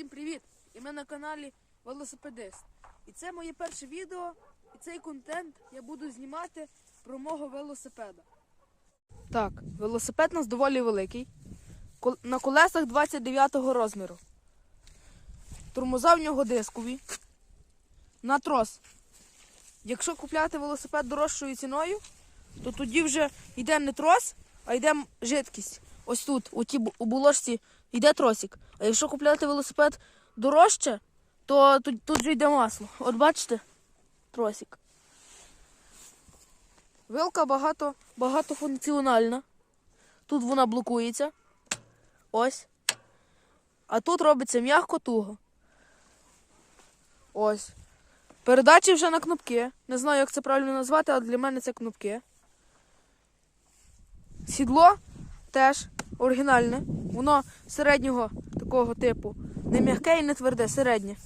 Всім привіт! І ми на каналі Велосипедист. І це моє перше відео, і цей контент я буду знімати про мого велосипеда. Так, велосипед у нас доволі великий. На колесах 29-го розміру. Тормоза в нього дискові. На трос. Якщо купляти велосипед дорожчою ціною, то тоді вже йде не трос, а йде жидкість. Ось тут, у, ті, бу- у булочці, йде тросик. А якщо купляти велосипед дорожче, то тут, тут же йде масло. От бачите, тросик. Вилка багато, багатофункціональна. Тут вона блокується. Ось. А тут робиться м'яко туго. Ось. Передачі вже на кнопки. Не знаю, як це правильно назвати, але для мене це кнопки. Сідло теж оригінальне. Воно середнього такого типу. Не м'яке і не тверде, середнє.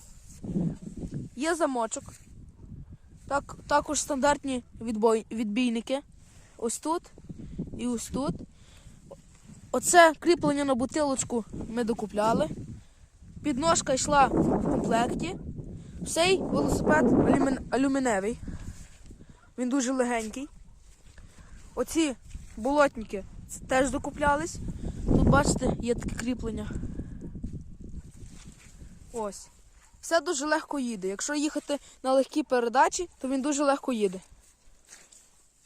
Є замочок. Так, також стандартні відбой, відбійники. Ось тут і ось тут. Оце кріплення на бутилочку ми докупляли. Підножка йшла в комплекті. Цей велосипед алюмін- алюміневий. Він дуже легенький. Оці болотники теж докуплялись. Тут, бачите, є таке кріплення. Ось. Все дуже легко їде. Якщо їхати на легкій передачі, то він дуже легко їде.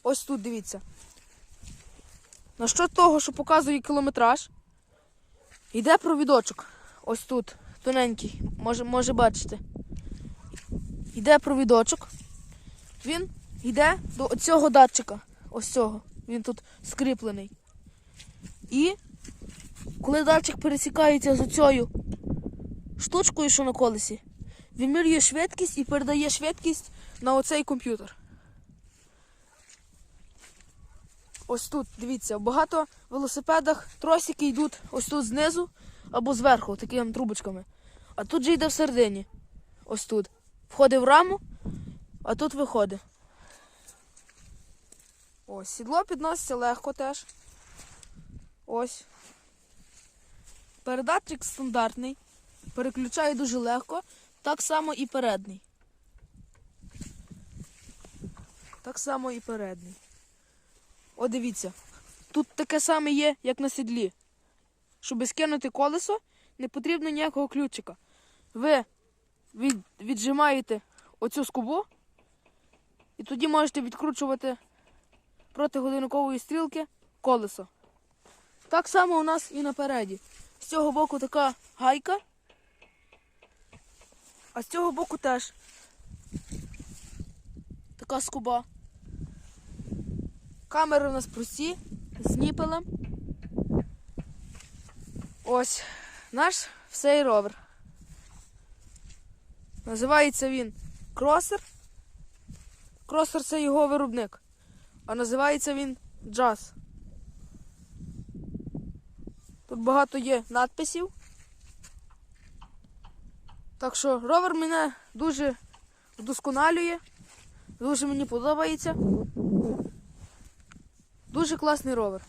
Ось тут дивіться. На що того, що показує кілометраж, йде провідочок. Ось тут, тоненький, може, може бачите. Йде провідочок. Він йде до цього датчика. Ось цього. Він тут скріплений. І коли датчик пересікається з оцею штучкою, що на колесі, вимірює швидкість і передає швидкість на оцей комп'ютер. Ось тут, дивіться, багато велосипедах тросики йдуть ось тут знизу або зверху, такими трубочками. А тут же йде всередині. Ось тут. Входить в раму, а тут виходить. Ось, сідло підноситься легко теж. Ось. Передатчик стандартний. Переключає дуже легко. Так само і передній. Так само і передній. О, дивіться. Тут таке саме є, як на сідлі. Щоб скинути колесо, не потрібно ніякого ключика. Ви від, віджимаєте оцю скобу, і тоді можете відкручувати проти годинникової стрілки колесо. Так само у нас і напереді. З цього боку така гайка, а з цього боку теж така скоба. Камери у нас прості, з ніпелем. Ось наш всей ровер. Називається він кросер. Кросер це його виробник. А називається він джаз. Тут багато є надписів. Так що ровер мене дуже вдосконалює. Дуже мені подобається. Дуже класний ровер.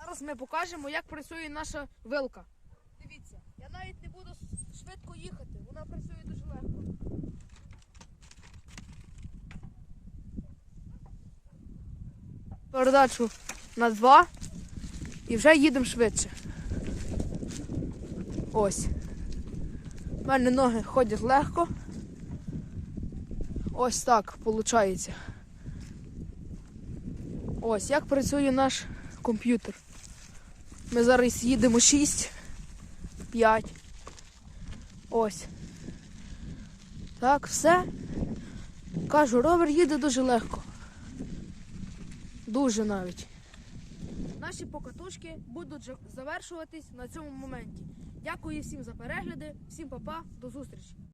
Зараз ми покажемо, як працює наша вилка. Дивіться, я навіть не буду швидко їхати, вона працює дуже легко. Передачу на два і вже їдемо швидше. Ось. У мене ноги ходять легко. Ось так виходить. Ось як працює наш комп'ютер. Ми зараз їдемо 6, 5. Ось. Так, все. Кажу, ровер їде дуже легко. Дуже навіть. Наші покатушки будуть завершуватись на цьому моменті. Дякую всім за перегляди, всім па-па, до зустрічі!